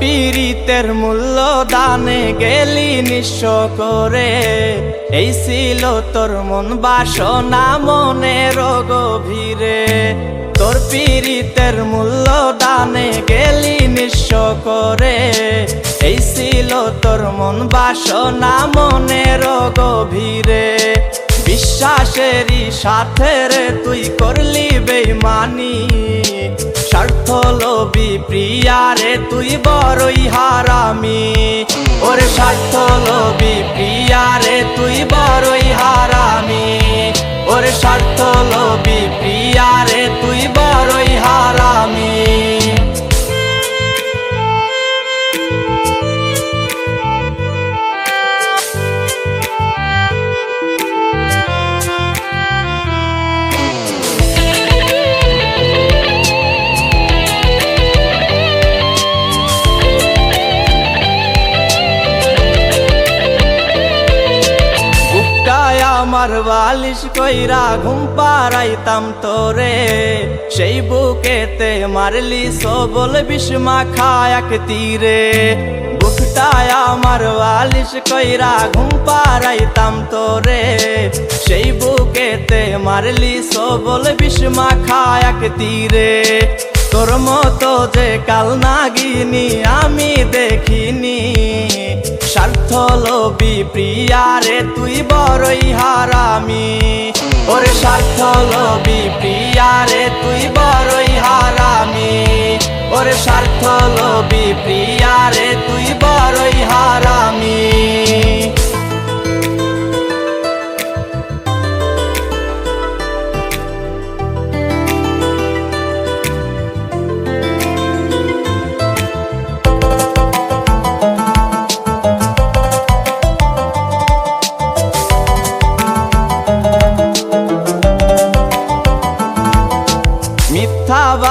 পিরিতের মূল্য দানে গেলি নিঃস্ব করে। এই ছিল তোর মন বাসনা মনের গভীরে তোর পিরিতের মূল্য দানে গেলি নিঃস্ব করে। এই ছিল তোর মন বাসনা মনের গভীরে বিশ্বাসেরই সাথে রে তুই করলি বেমানি স্বার্থ প্রিয়া রে, তুই বড়ই হারামি। ওরে স্বার্থ প্রিয়া রে, তুই বড়ই হারামি। ওরে স্বার্থ লোভী প্রিয়ারে তুই আমার বালিশ কইরা ঘুম পাড়াইতাম তোরে। সেই বুকেতে মারলি সবল বিষ্মা খায়াক তীরে। বুকটায় আমার বালিশ কইরা ঘুম পাড়াইতাম তোরে। সেই বুকেতে মারলি সবল বিষমা বিষ্মা খায়াক তীরে। তোর মতো যে কাল নাগিনি আমি দেখিনি। স্বার্থ লোভি প্রিয়ারে তুই বড়ই হারামি। ওরে স্বার্থ লোভি প্রিয়ারে তুই বড়ই হারামি। ওরে স্বার্থ লোভী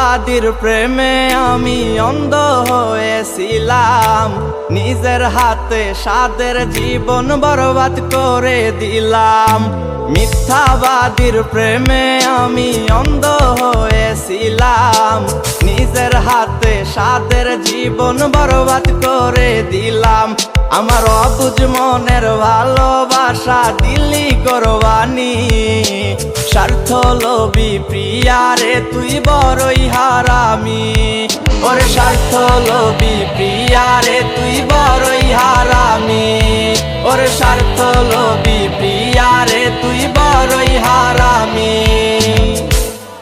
মিথ্যাবাদীর প্রেমে আমি অন্ধ হয়েছিলাম। নিজের হাতে সাদের জীবন বরবাদ করে দিলাম। মিথ্যাবাদীর প্রেমে আমি অন্ধ হয়েছিলাম। নিজের হাতে সাদের জীবন বরবাদ করে দিলাম। আমার অবুজ মনের ভালোবাসা দিলি করবানি। স্বার্থ লোভী প্রিয়ারে তুই বড়ই হারামি। ওর স্বার্থ লোভী প্রিয়ারে তুই বড়ই হারামি। ওর স্বার্থ লোভী